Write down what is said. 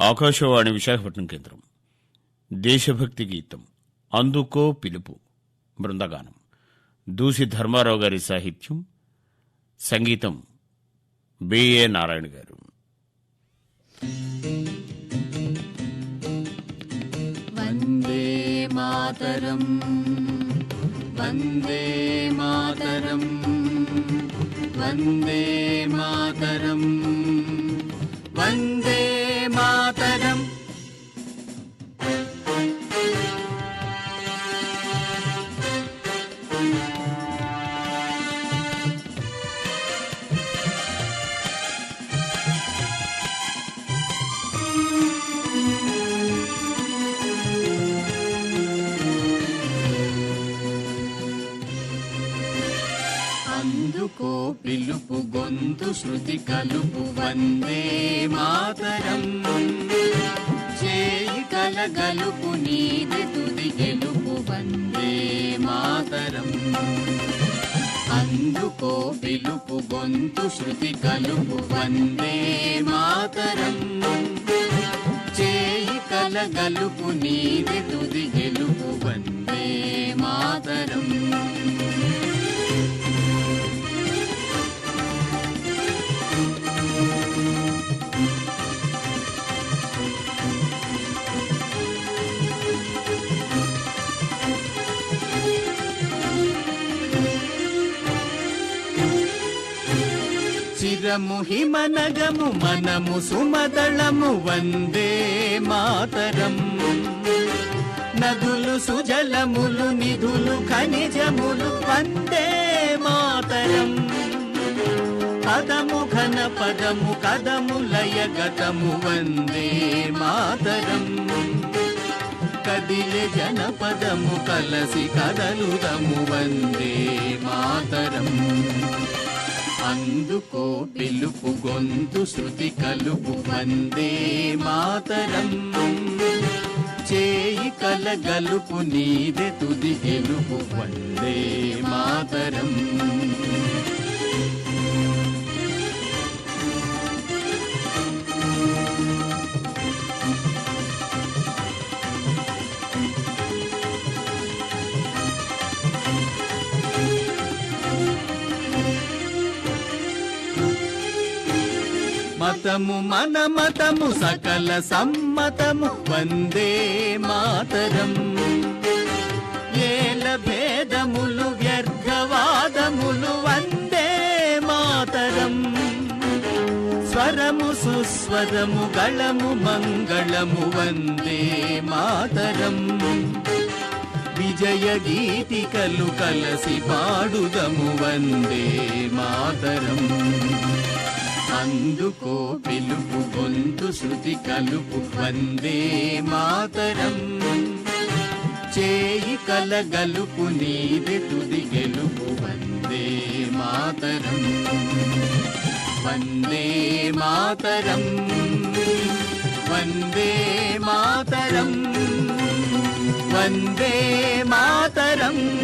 ఆకాశవాణి విశాఖపట్నం కేంద్రం. దేశభక్తి గీతం. అందుకో పిలుపు. బృందగానం. దూసి ధర్మారావు గారి సాహిత్యం. సంగీతం. బిఏ నారాయణ గారు. వందే మాతరం. వందే మాతరం. వందే మాతరం. అందుకో పిలుపు గొంతు శృతి కలుపు వందే మాతరం. చేయి కలగలుపు నీది తుది గెలుపు వందే మాతరం. అందుకో పిలుపు గొంతు శృతి కలుపు వందే మాతరం. చేయి కలగలుపు నీది తుది గెలుపు వందే మాతరం. వీరము హిమనగము మనము సుమదళము వందే మాతరం. నదులు సుజలములు నిధులు ఖనిజములు వందే మాతరం. పదము ఘన పదము కదము లయ గతము వందే మాతరం. కదిలే జనపదము కలసి కదలుదము వందే మాతరం. అందుకో పిలుపు గొంతు శృతి కలుపు వందే మాతరం చేయి కల గలుపు నీదె తుది గెలుపు వందే మాతరం మతము మన మతము సకల సమ్మతము. వందే మాతరం. ఏల భేదములు వ్యర్థవాదములు వందే మాతరం. స్వరము సుస్వరము గళము మంగళము వందే మాతరం. విజయ గీతికలు కలసి పాడుదము వందే మాతరం. అందుకో పిలుపు గొంతు శృతి కలుపు. వందే మాతరం. చేయి కలగలుపు నీది తుది గెలుపు. వందే మాతరం. వందే మాతరం. వందే మాతరం. వందే మాతరం.